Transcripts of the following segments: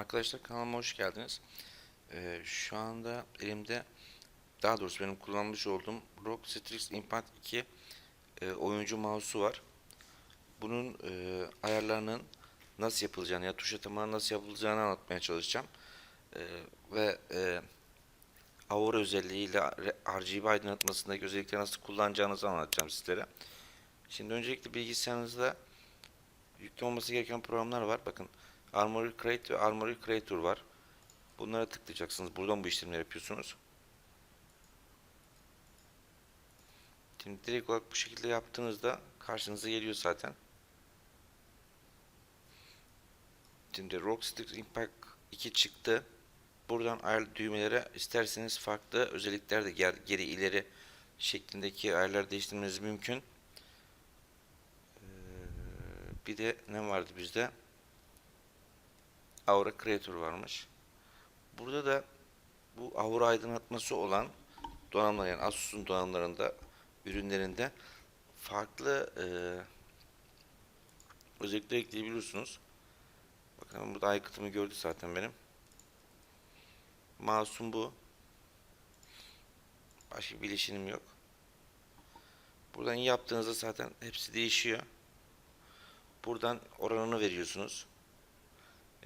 Arkadaşlar kanalıma hoş geldiniz. Ee, şu anda elimde daha doğrusu benim kullanmış olduğum ROG Strix Impact 2 e, oyuncu mouse'u var. Bunun e, ayarlarının nasıl yapılacağını ya tuş atamaları nasıl yapılacağını anlatmaya çalışacağım. E, ve e, Aura özelliğiyle RGB aydınlatmasındaki özellikleri nasıl kullanacağınızı anlatacağım sizlere. Şimdi öncelikle bilgisayarınızda yüklü olması gereken programlar var. Bakın Armory Create ve Armory Creator var. Bunlara tıklayacaksınız. Buradan bu işlemleri yapıyorsunuz. Şimdi direkt olarak bu şekilde yaptığınızda karşınıza geliyor zaten. Şimdi Rockstrix Impact 2 çıktı. Buradan ayar düğmelere isterseniz farklı özellikler de ger- geri ileri şeklindeki ayarlar değiştirmeniz mümkün. Ee, bir de ne vardı bizde? Aura Creator varmış. Burada da bu aura aydınlatması olan donanımlar yani Asus'un donanımlarında ürünlerinde farklı e, özellikler ekleyebiliyorsunuz. Bakın burada aykıtımı gördü zaten benim. Masum bu. Başka bir bileşinim yok. Buradan yaptığınızda zaten hepsi değişiyor. Buradan oranını veriyorsunuz.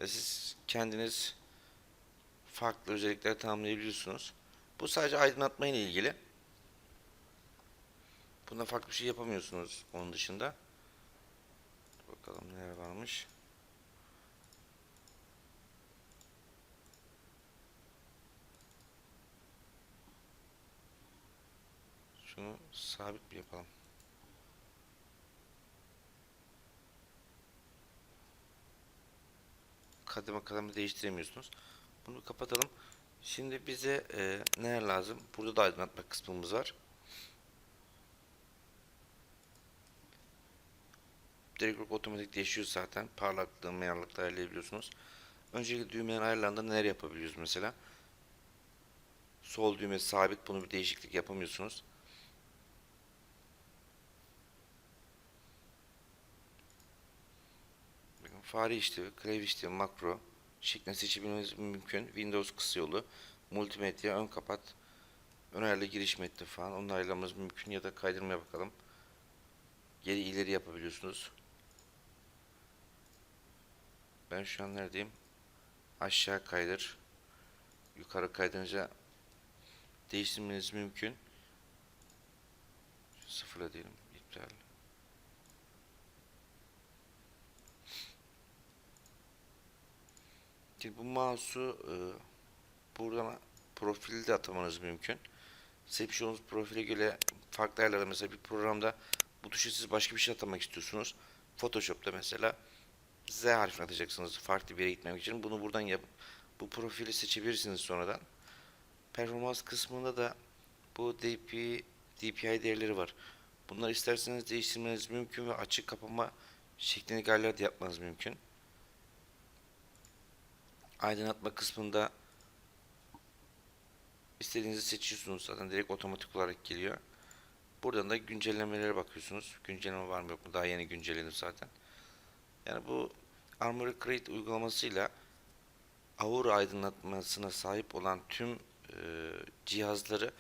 Ya siz kendiniz farklı özellikler tamamlayabiliyorsunuz. Bu sadece aydınlatma ile ilgili. Bunda farklı bir şey yapamıyorsunuz onun dışında. Bakalım neler varmış. Şunu sabit bir yapalım. Kademe kademe değiştiremiyorsunuz. Bunu kapatalım. Şimdi bize e, neler lazım? Burada da aydınlatma kısmımız var. Direkt otomatik değişiyor zaten. Parlaklığı, meyarlıklığı ayarlayabiliyorsunuz. Öncelikle düğmelerin ayarlarında neler yapabiliyoruz mesela? Sol düğme sabit. Bunu bir değişiklik yapamıyorsunuz. Fare işlevi, klavye işlevi, makro şeklinde seçebilmeniz mümkün. Windows kısa yolu, multimedya, ön kapat, ön ayarlı giriş metni falan onu mümkün ya da kaydırmaya bakalım. Geri ileri yapabiliyorsunuz. Ben şu an neredeyim? Aşağı kaydır. Yukarı kaydırınca değiştirmeniz mümkün. Sıfırla diyelim. iptal. Şimdi bu mouse'u e, buradan profili de atamanız mümkün. Seçmiş olduğunuz profile göre farklı yerlerde mesela bir programda bu tuşa siz başka bir şey atamak istiyorsunuz. Photoshop'ta mesela Z harfini atacaksınız farklı bir yere gitmek için. Bunu buradan yapıp bu profili seçebilirsiniz sonradan. Performans kısmında da bu DP, DPI değerleri var. Bunları isterseniz değiştirmeniz mümkün ve açık kapama şeklindeki ayarlar da yapmanız mümkün aydınlatma kısmında istediğinizi seçiyorsunuz zaten direkt otomatik olarak geliyor. Buradan da güncellemelere bakıyorsunuz. Güncelleme var mı yok mu? Daha yeni güncellenir zaten. Yani bu Armory Crate uygulamasıyla Aura aydınlatmasına sahip olan tüm e, cihazları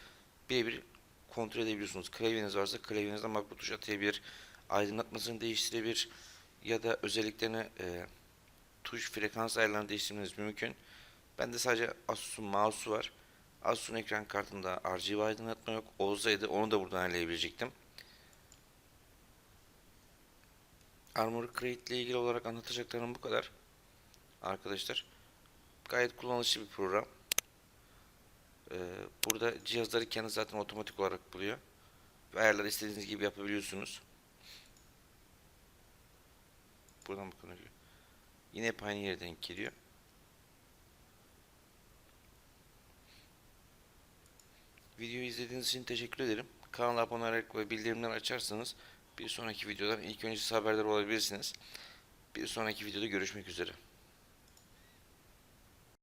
birebir kontrol edebiliyorsunuz. Klavyeniz varsa klavyenizden makro tuş atayabilir, aydınlatmasını değiştirebilir ya da özelliklerini e, tuş frekans ayarlarını değiştirmeniz mümkün. Bende sadece Asus'un mouse'u var. Asus'un ekran kartında RGB aydınlatma yok. Olsaydı onu da buradan ayarlayabilecektim. Armor Crate ile ilgili olarak anlatacaklarım bu kadar. Arkadaşlar. Gayet kullanışlı bir program. Ee, burada cihazları kendi zaten otomatik olarak buluyor. Ve ayarları istediğiniz gibi yapabiliyorsunuz. Buradan bakın. Yine hep aynı yere denk geliyor. Videoyu izlediğiniz için teşekkür ederim. Kanala abone olarak ve bildirimleri açarsanız bir sonraki videodan ilk öncesi haberdar olabilirsiniz. Bir sonraki videoda görüşmek üzere.